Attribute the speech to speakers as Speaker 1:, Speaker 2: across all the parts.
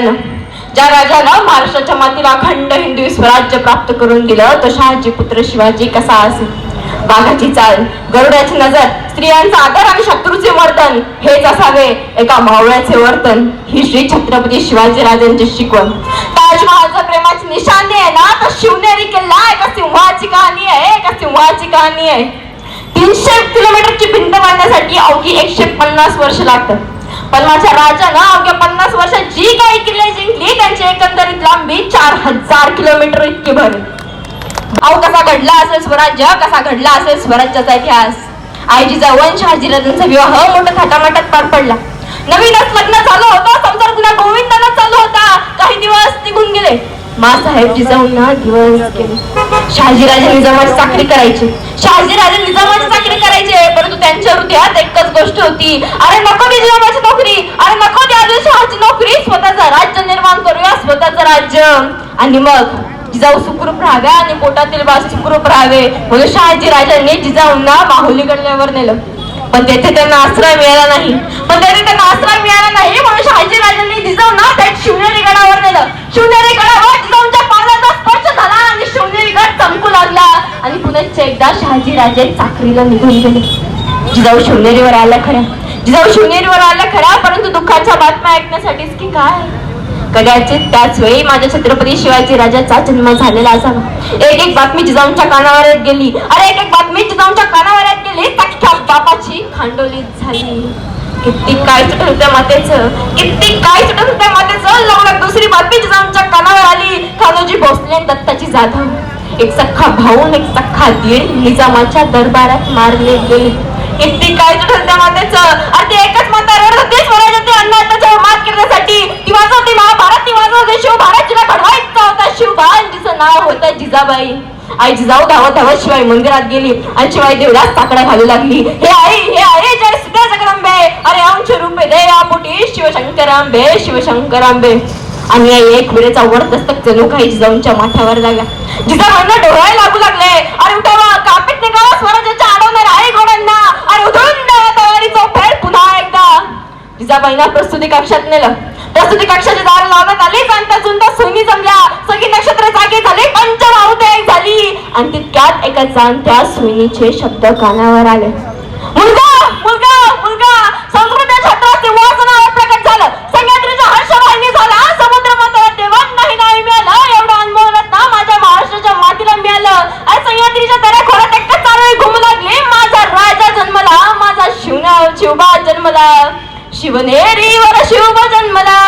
Speaker 1: ज्या राजानं महाराष्ट्राच्या मातीला अखंड हिंदू स्वराज्य प्राप्त करून दिलं तो शहाजी पुत्र शिवाजी कसा असे वाघाची चाल गरुडाची नजर स्त्रियांचा आदर आणि शत्रूचे वर्तन हेच असावे एका मावळ्याचे वर्तन. ही श्री छत्रपती शिवाजी राजांची शिकवण. ताजमहालचा प्रेमाची निशाणी आहे ना? तर शिवनेरी किल्ला एका सिंहाची कहाणी आहे एका सिंहाची कहाणी आहे. तीनशे किलोमीटरची भिंत बांधण्यासाठी अवघी एकशे पन्नास वर्ष लागतात. पण माझ्या राजानं अवघ्या पन्नास वर्षात जी काही किल्ले जिंकली त्यांची एकंदरीत लांबी चार हजार किलोमीटर इतकी भरेल अहो कसा घडला असेल स्वराज्य? कसा घडला असेल स्वराज्याचा इतिहास? आईजीचा वंश हाजीराजांचा विवाह मोठ्या थाटामाटात पार पडला. नवीनच लग्न झालं होतं संसार पुन्हा गोविंदानच चालू होता. काही दिवस निघून गेले. मासाहेब जिजाऊंना दिवस केले. शहाजीराजे निजामाची चाकरी करायची. शहाजीराजे निजामाची चाकरी करायचे परंतु त्यांच्या हृदयात एकच गोष्ट होती. अरे नको ती निजामाची नोकरी. अरे नको ती नोकरी. स्वतःचं राज्य निर्माण करूया स्वतःचं राज्य. आणि मग जिजाऊ सुखरूप राहाव्या आणि पोटातील बाळ सुखरूप राहावे. म्हणून शहाजी राजांनी जिजाऊंना माहुली गडल्यावर नेलं. पण तेथे त्यांना आश्रय मिळाला नाही. पण तेथे त्यांना आश्रय मिळाला नाही म्हणून शहाजी राजांनी जिजाऊंना थेट शिवनेरी गडावर नेलं. शिवनेरी गडावर जिजाऊंच्या पावलाचा स्पर्श झाला आणि शिवनेरी गड चमकू लागला आणि शहाजी राजे चाकरीला निघून गेले. जिजाऊ शिवनेरीवर आला खरा जिजाऊ शिवनेरीवर आला खरा परंतु दुःखाच्या बातम्या ऐकण्यासाठीच की काय? कदाचित त्याच वेळी माझ्या छत्रपती शिवाजी राजाचा जन्म झालेला असावा. एक एक बातमी जिजाऊंच्या कानावर गेली. अरे एक एक बातमी जिजाऊंच्या कानावर गेली. तख्या बापाची खांडोली झाली. किती काय सुटत होत्या मातेच? किती काय सुटत होत्या मातेचं लवकर कानावर आली. खानोजी भोसले दत्ताची जाधव. एक सख्खा भाऊ एक सख्खा दीड निजामाच्या दरबारात मारले गेले. किती काय सुटत त्या मातेच? आणि एकच मतावर होते स्वराज्याचे अन्नाचा मात करण्यासाठी. ती वाजवते महाभारत ती वाजवते. शिवभारत जिला घडवायचा होता. शिवबान जिचं नाव होतं जिजाबाई. आई जिजाऊ धावत धावत शिवाय मंदिरात गेली. आणि शिवाय देवळात साकडा घालू लागली. हे आई हे आई जय सुद्धा जगदंबे. अरे आमचे रूपे दे या पोटी शिवशंकरांबे शिवशंकरांबे. आणि आई एक वेळेचा वर दस्तक जणू काही जिजाऊंच्या माथ्यावर लागला जिजाबाईंना डोळाय लागू लागले. अरे उठावा कापीत निघावा स्वराज्याच्या आडवणार आहे घोड्यांना. अरे उधळून द्यावा तयारीचा फेर पुन्हा एकदा. जिजाबाईंना प्रस्तुती कक्षात नेलं. प्रस्तुती कक्षाचे दार लावण्यात आले सांगता सुंदर सोनी जमल्या. सगळी नक्षत्र जागे झाले पंचवाहुते एक झाली. आणि तितक्यात एका जाणत्या सोनीचे शब्द कानावर आले. मुलगा मुलगा संस्कृत छत्राचे वासनावर प्रकट झालं सह्याद्रीच्या हर्षवाहिनी झाला समुद्र माता देवान नाही नाही मिळालं एवढं अनमोल रत्न माझ्या महाराष्ट्राच्या मातीला मिळालं आणि सह्याद्रीच्या दऱ्या खोऱ्यात एकच चालू घुमू लागली माझा राजा जन्मला माझा शिवना शिवबा जन्मला शिवनेरीवर शिव जन्मला.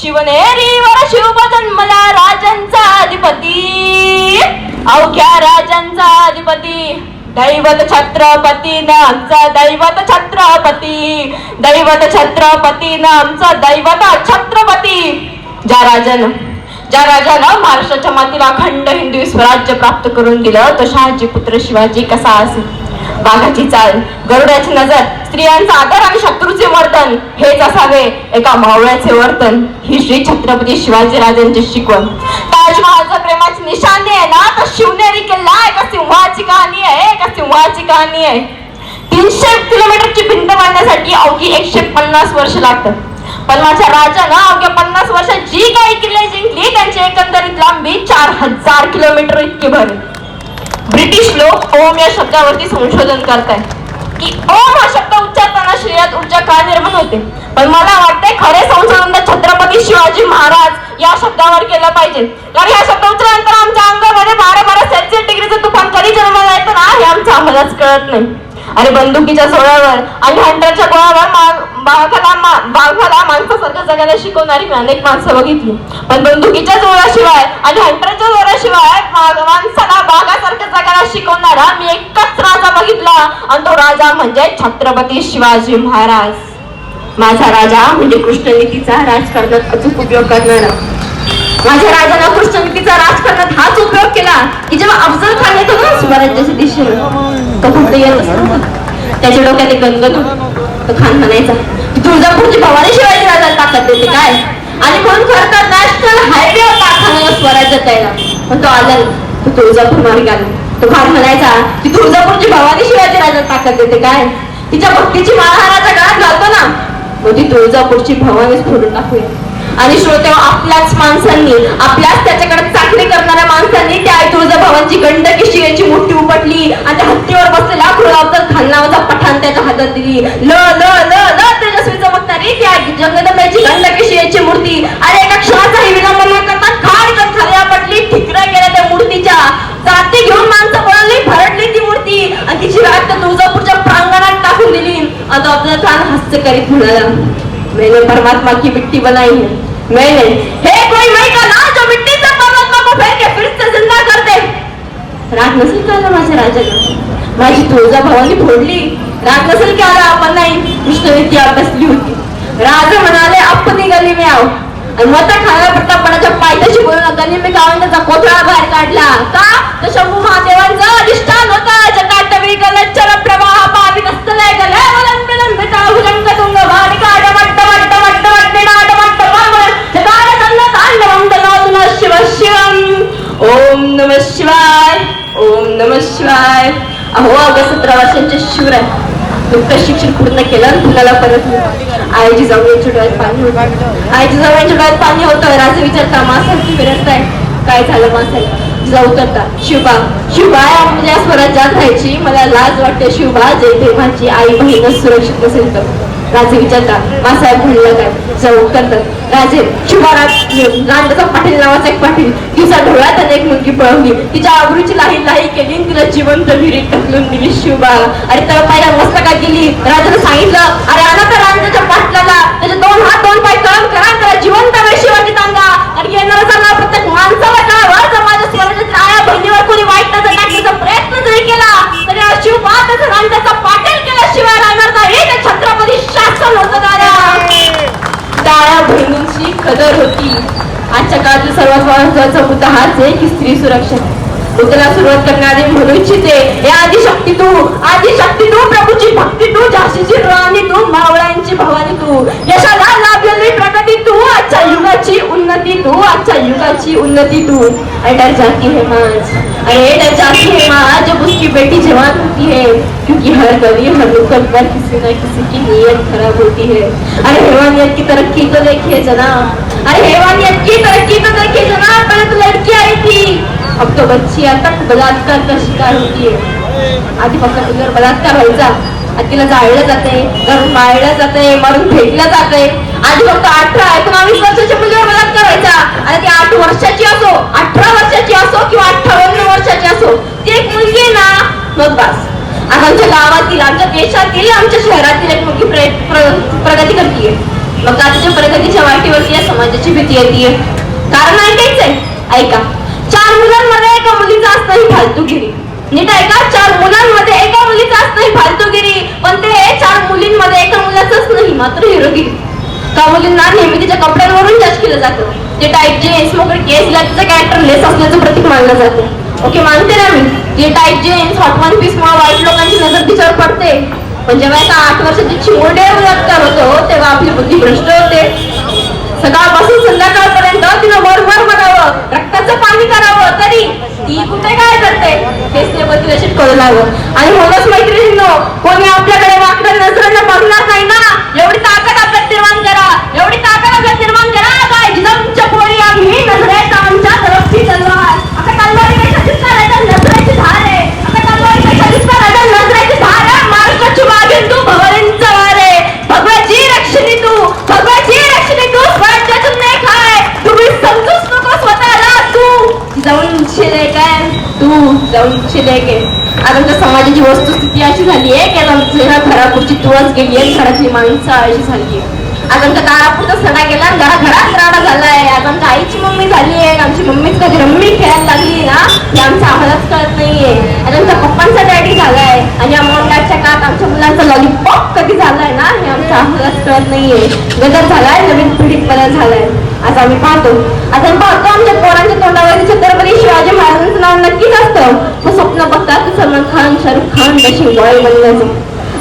Speaker 1: शिवनेरीवर शिव जन्मला राजांचा अधिपती. अवघ्या राजांचा अधिपती. दैवत छत्रपती आमचा दैवत छत्रपती. दैवत छत्रपती आमचा दैवत छत्रपती. ज्या राजानं ज्या राजानं महाराष्ट्राच्या मातीला अखंड हिंदू स्वराज्य प्राप्त करून दिलं तो शहाजी पुत्र शिवाजी कसा असेल? वाघाची चाल गरुडाची नजर स्त्रियांचा आदर आणि शत्रूचे वर्तन हेच असावे. एका मावळ्याचे वर्तन ही श्री छत्रपती शिवाजी राजांची शिकवण. ताजमहालचं प्रेमाची निशाणी आहे ना? तर शिवनेरी किल्ला एका सिंहाची कहाणी आहे एका सिंहाची कहाणी आहे. तीनशे किलोमीटरची भिंत बांधण्यासाठी अवघी एकशे पन्नास वर्ष लागतात. पण माझ्या राजानं अवघ्या पन्नास वर्षात जी काही किल्ले जिंकली त्यांची एकंदरीत लांबी चार हजार किलोमीटर इतकी भरेल ब्रिटिश लोक ओम या शब्दावरती संशोधन करतायत. की ओम हा शब्द उच्चारताना शरीरात ऊर्जा का निर्माण होते. पण मला वाटते खरे संशोधन छत्रपती शिवाजी महाराज या शब्दावर केलं पाहिजे. कारण या शब्द उच्चारल्यानंतर आमच्या अंगामध्ये बारा बारा सेल्सिअस डिग्रीचं तुफान कधी जन्माला येतं ना हे आमचं आम्हालाच कळत नाही. अरे बंदुकीच्या सोळ्यावर आणि हंटरच्या गोळ्यावर मा- बाघाला मा- माणसासारखं जगायला शिकवणारी मी अनेक माणसं बघितली. पण बंदुकीच्या जोराशिवाय आणि हंटरच्या जोराशिवाय माणसाला बाघासारखं जगायला शिकवणारा मी एकच राजा बघितला. आणि तो राजा म्हणजे छत्रपती शिवाजी महाराज. माझा राजा म्हणजे कृष्णनीतीचा राजकारणात अचूक उपयोग करणारा. माझ्या राजाला कृष्णनीतीचा राजकारणात हाच उपयोग केला की जेव्हा अफजल खान येतो ना स्वराज्याच्या दिशेने तो फक्त येत असतो. त्याच्या डोक्यात एक गंगत तो खान म्हणायचा की तुळजापूरची भवानी शिवाजी राजाला ताकद देते काय? आणि म्हणून खरं तर नॅशनल हायवे होता खानाला स्वराज्यात यायला पण तो आला तो तुळजापूर मार्ग आला. तो खान म्हणायचा की तुळजापूरची भवानी शिवाजी राजाला ताकद देते काय? तिच्या भक्तीची माळा हा राजा घालतो ना. मग ती तुळजापूरची भवानीच फोडून टाकूया. आणि श्रोते हो, आपल्याच माणसांनी आपल्याच त्याच्याकडे चाकरी करणाऱ्या माणसांनी त्या आई तुळजाभवांची गंडकी याची मोठी उपटली आणि त्या हत्तीवर बसलेला कृळावतर खान नावाचा पठाण त्याच्या हातात दिली. ल ल ल ल तेजस्वी चमकणारी त्या जगदंबेची गंडकी याची मूर्ती. अरे एका क्षणाचाही विलंब न करता खाडकन खाली आपटली ठिकरं गेल्या त्या मूर्तीच्या. जाती घेऊन माणसं पळाली भरडली ती मूर्ती. आणि तिची रात त्या तुळजापूरच्या प्रांगणात टाकून दिली. आता आपला खान हास्य करीत म्हणाला मैंने परमात्मा की मिट्टी बनाई है. मैंने हे कोई मैं का ना जो मिट्टी से परमात्मा को फेंक के फिर से जिंदा कर दे राग नसेल का आला माझ्या राजाला माझी तुळजा भवानी फोडली राग नसेल का आला आपण नाही कृष्णनीती अभ्यासली होती राजा म्हणाले अप्प निघाली मी आव आणि मग त्या खाव्या प्रतापणाच्या पायथ्याशी बोलून गणी मी गावांचा कोथळा बाहेर काढला का तर शंभू महादेवांचा अधिष्ठान होता जटाटवी गलच्चर प्रवाह पावित असतलय गले वलंबिलं मिटा भुजंग तुंग भानिका डमट्ट मट्ट अहो अगं सतरा वर्षांचे शिवराय नुकतं शिक्षण पूर्ण केलं आणि परत परत आईची यांच्या डोळ्यात पाणी होतं. जाऊ यांच्या डोळ्यात पाणी होतं. राजे विचारता मासारखी विरडताय काय झालं मासाला? जाऊ करता शिवबा शिवबा म्हणजे स्वराज्यात राहायची मला लाज वाटते शिवबा जय देवाची आई बहीण सुरक्षित नसेल तर. राजे विचारता मासाहेब म्हणलं काय? जाऊ करतात. राजे शिवराज रांडाचा पाटील नावाचा एक पाटील. तिचा डोळ्यात आणि एक मुलगी पळवली तिच्या आवडीची लाही लाही केली तिला जिवंत विहिरीत ढकलून दिली शिवबा अरे तर पहिल्या मस्तका गेली? राजाने सांगितलं अरे आला तर राजाच्या पाटलाला. त्याचे दोन हात दोन पाय कळम करा त्याला जिवंत वेळ शिवाजी सांगा आणि येणारा सांगा प्रत्येक माणसाला कळावं समाजात स्वराज्याच्या आया बहिणीवर कोणी वाईट नजर टाकण्याचा प्रयत्न जरी केला तरी हा शिवबा त्याचा रांडाचा पाटील केल्याशिवाय राहणार नाही ते छत्रपती शासन होतं दादा टाळ्या बहिणींची कदर होती आजच्या काळातील सर्वात महत्त्वाचा मुद्दा हाच आहे की स्त्री सुरक्षा. मुद्द्याला सुरुवात करणारे म्हणू इच्छिते हे आदिशक्ती तू आदिशक्ती तू प्रभूची भक्ती तू झाशीची राणी तू मावळ्यांची भवानी तू. यशाला लाभलेली प्रगती तू आजच्या युगाची उन्नती तू आजच्या युगाची उन्नती तू. अडर जाती है माज अरे डर जाती है माज जब उसकी बेटी जवान होती है क्योंकि हर गली हर नुक्कड़ पर किसी न किसी की नीयत खराब होती है. अरे हैवानियत की तरक्की तो देखिए जनाब अरे हैवानियत की लडकी तो देखिए जनाब पर तो लड़की आई थी। अब तो बच्ची तक बलात्कार का शिकार होती है। आधी फक्त मुलीवर बलात्कार हो व्हायचा आता तिला जाळलं जाते घरून मारलं जाते मारून फेकलं जाते आधी फक्त अठरा एकोणावीस वर्षाच्या मुलीवर बलात्कार व्हायचा आणि ती आठ वर्षाची असो अठरा वर्षाची असो किंवा अठ्ठावन्न वर्षाची असो ती एक मुलगी आहे ना मग बस. आता आमच्या गावातील आमच्या देशातील आमच्या शहरातील एक मुलगी प्र- प्रगती करते मग आताच्या प्रगतीच्या वाटेवरती या समाजाची भीती येते कारण ऐकायचं आहे ऐका. चार मुलांमध्ये एका मुलीचा असतं ही फालतूगिरी. नीट ऐका चार मुलांमध्ये एका मुलीचा असतं ही फालतूगिरी. पण ते चार मुलींमध्ये एका मुलाचंच नाही मात्र हिरोगिरी. त्या मुलींना नेहमी तिच्या कपड्यांवरून जज केलं जातं? ते टाईप जीन्स मोकळे केस तिचं कॅरेक्टर लेस असल्याचं प्रतीक मानलं जातं. ओके मानते ना मी? जे type jeans hot one piece मुळे वाईट लोकांची नजर तिच्यावर पडते. पण जेव्हा एका आठ वर्षाची चिमुरडे बलात्कार होतो तेव्हा आपली बुद्धी भ्रष्ट होते. सकाळपासून संध्याकाळपर्यंत तिला वर वर म्हणावं रक्ताचं पाणी करावं तरी ती कुठे काय करते? हेच ते तिला कळू लागलं आणि म्हणूनच मैत्रिणींनो कोणी आपल्याकडे वाकड्या नजरेला बघणार नाही ना? एवढी ताकद आपल्यात निर्माण करा. एवढी ताकद आपल्यात निर्माण करा. काय तुमच्या पोरी आम्ही नजरेचा आमच्या तरफची तलवार आता तलवारी पेक्षा दिसणार आहे तर नजरेची धार आहे आता तलवारी पेक्षा दिसणार आहे तर नजरेची धार आहे महाराष्ट्राची वाघीण तू भवानींचा वार आहे भगवाची रक्षणी तू भगवाची रक्षणी तू स्वराज्यातून नाही खाय तुम्ही समजूच नको स्वतःला तू जाऊन शिले काय तू जाऊन शिले आता आमच्या समाजाची वस्तुस्थिती अशी झाली आहे की आता आमच्या घरापुरची तुळस गेली आहे घरातली माणसं अशी झाली आहे. आज आमच्या दारापुरता सणा गेला आणि घरा घरात राडा झालाय आज आमच्या आईची मम्मी झाली आहे. आमची मम्मीच कधी रम्मी खेळायला लागली ना हे आमच्या आम्हालाच कळत नाहीये. आज आमच्या पप्पांचा डॅडी झालाय आणि या काळात आमच्या मुलांचा लॉलीपॉप कधी झालाय ना हे आमच्या आम्हालाच कळत नाहीये. गदर झालाय नवीन पिढीत बदल झालाय. आज आम्ही पाहतो. आज आम्ही पाहतो आमच्या पोरांच्या तोंडावरती छत्रपती शिवाजी महाराजांचं नाव नक्कीच असतं. स्वप्न बघतात की सलमान खान शाहरुख खान तशी रॉयल बनण्याचं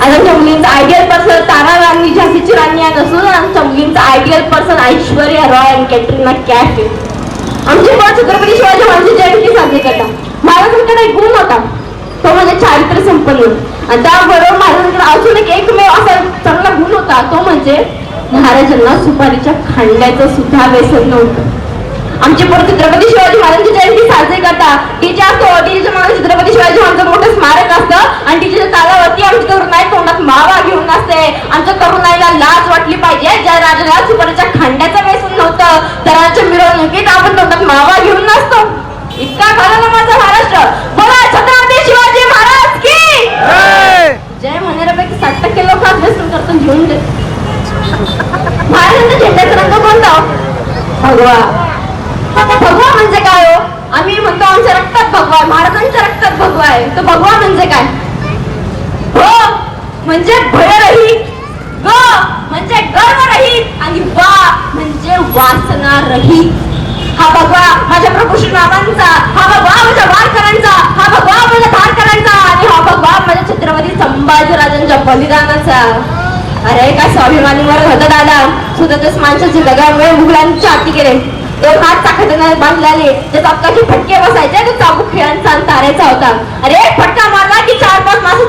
Speaker 1: आज आमच्या मुलींचं आयडियल पर्सन तारा राणी झाशीची राणी आहे नसून आमच्या मुलींचं आयडियल पर्सन ऐश्वर्या रॉय आणि कॅटरीना कॅफ आमचे पण छत्रपती शिवाजी महाराजांची जयंती साजरी करतात. महाराजांकडे एक गुण होता. तो म्हणजे चारित्र्य संपन्न. आणि त्याबरोबर महाराजांकडे अजून एक एकमेव असा चांगला गुण होता. तो म्हणजे महाराजांना सुपारीच्या खांड्याचं सुद्धा व्यसन नव्हतं. आमचे पोर छत्रपती शिवाजी महाराजांची जयंती साजरी करतात तिच्या असतो मागे छत्रपती शिवाजी महाराजांचं मोठं स्मारक असतं. आणि तिच्या तालावरती आमची तरुणाई तोंडात मावा घेऊन असते. आमच्या तरुणाईला लाज वाटली पाहिजे. ज्या राजाला सुपारीच्या खांड्याचं व्यसन नव्हतं. तर राजाच्या मिरवणुकीत आपण तोंडात मावा घेऊन नसतो इतका खरा ना माझा महाराष्ट्र बोला छत्रपती शिवाजी महाराज की जय म्हणण्यापैकी साठ टक्के लोक आज व्यसन करतात घेऊन देत महाराजांचा झेंड्याचा रंग कोणता हो? भगवा भगवा म्हणजे काय हो आम्ही म्हणतो आमच्या रक्तात भगवा आहे महाराजांच्या रक्तात भगवा आहे तर भगवा म्हणजे काय भ म्हणजे भयरहित ग म्हणजे गर्वरहित आणि वा म्हणजे वासना रहित. हा भगवा माझ्या प्रभू श्रीरामांचा हा भगवा माझ्या वारकरांचा हा भगवा माझ्या धारकरांचा आणि हा भगवा माझ्या छत्रपती संभाजीराजांच्या बलिदानाचा. अरे काय स्वाभिमानी मरत होता दादा सुद्धा माणसाची दगामुळे मुघलांच्या हाती गेले दोन हात चाकतीने बांधलेले जे चापकाचे फटके बसायचे तो चाबूक खेळांचा तारायचा होता. अरे फटका मारला की चार पाच माणसं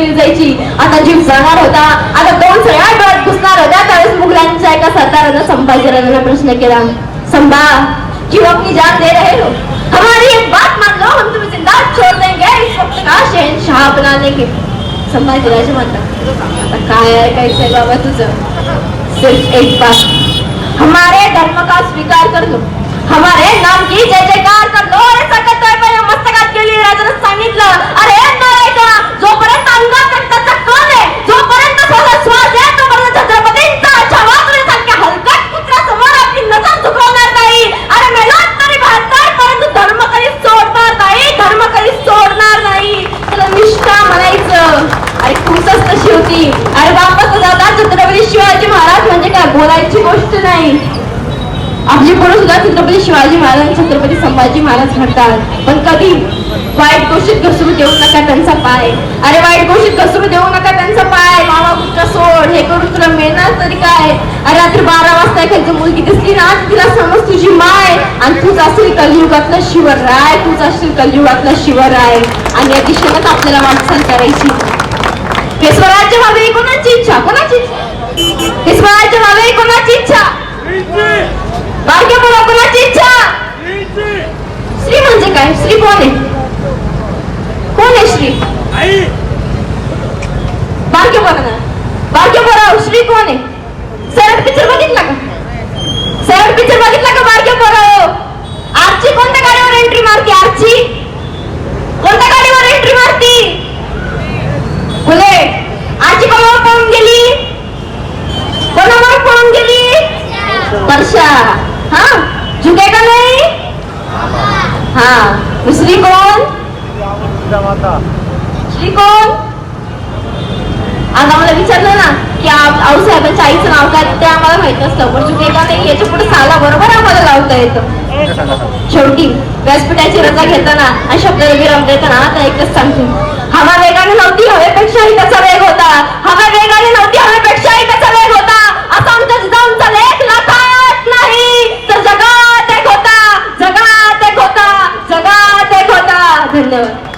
Speaker 1: केली जायची. आता जीव जाणार होता. आता दोन सगळ्या डोळ्यात घुसणार होत्या. त्यावेळेस मुघलांच्या एका सरदारानं संभाजीराजांना प्रश्न केला. संभा क्यों अपनी जान दे रहे हो. हमारी एक बात मान लो. हम तुम्हें जिंदा छोड़ देंगे. इस वक्त का शहनशाह बना देंगे संभाजीराजे म्हणतात आता काय आहे कैसे बाबा तुझं? सिर्फ एक बात. हमारे धर्म का स्वीकार कर लो. हमारे नाम की जय जयकार कर लो. अरे सकत आहे मस्तकात गेली राजाने सांगितलं. अरे नारायणा जोपर्यंत अंगात रक्ताचा कण आहे जोपर्यंत स्वतः श्वास आहे तोपर्यंत छत्रपतींचा छवाकण्यासारख्या हलकट पुत्रासमोर आपली नजर झुकवणार नाही अरे मेलात तरी भारतात परंतु धर्म कधी सोडणार नाही धर्म कधी सोडणार नाही त्याला निष्ठा म्हणायचं अरे खूपच होती. अरे वापस छत्रपती शिवाजी महाराज म्हणजे काय? बोलायची गोष्ट नाही. आपली पुढे सुद्धा छत्रपती शिवाजी महाराज छत्रपती संभाजी महाराज म्हणतात. पण कधी? वाईट गोष्टीत घसरू देऊ नका त्यांचा पाय. अरे वाईट गोष्टीत घसरू देऊ नका त्यांचा पाय. मामा कुठं सोड. हे करून तुला मिळणार तरी काय? अरे रात्री बारा वाजता एखादी मुलगी दिसली ना तिला समज तुझी माय. आणि तूच असेल कलियुगातला शिवराय. तूच असेल कलियुगातला शिवराय. आणि या दिशेनंच आपल्याला वाटचाल करायची. हे स्वराज्य व्हावे कोणाची इच्छा? कोणाची? हे स्वराज्य व्हावे कोणाची इच्छा? भाग्य बोला कोणाची इच्छा? श्री म्हणजे काय? श्री कोण आहे? कोण आहे श्री भाग्य बोला ना? भाग्य बोला श्री कोण आहे? सरळ पिक्चर बघितला का? सरळ पिक्चर बघितला का भाग्य बोला नाव काय ते आम्हाला माहीत नसतं. पण तुम्ही एका नाही याच्यापुढे साला बरोबर आम्हाला लावता येतं. शेवटी व्यासपीठाची रजा घेताना आणि शब्द विराम देताना आता एकच सांगतो. हवा वेगाने नव्हती हवेपेक्षाही त्याचा वेग होता. हवा वेगाने नव्हती हवेपेक्षाही त्याचा वेग होता. असा आमच्या जिजाऊंचा लेख लाखात नाही. तर जगात एक होता जगात एक होता जगात एक होता. धन्यवाद.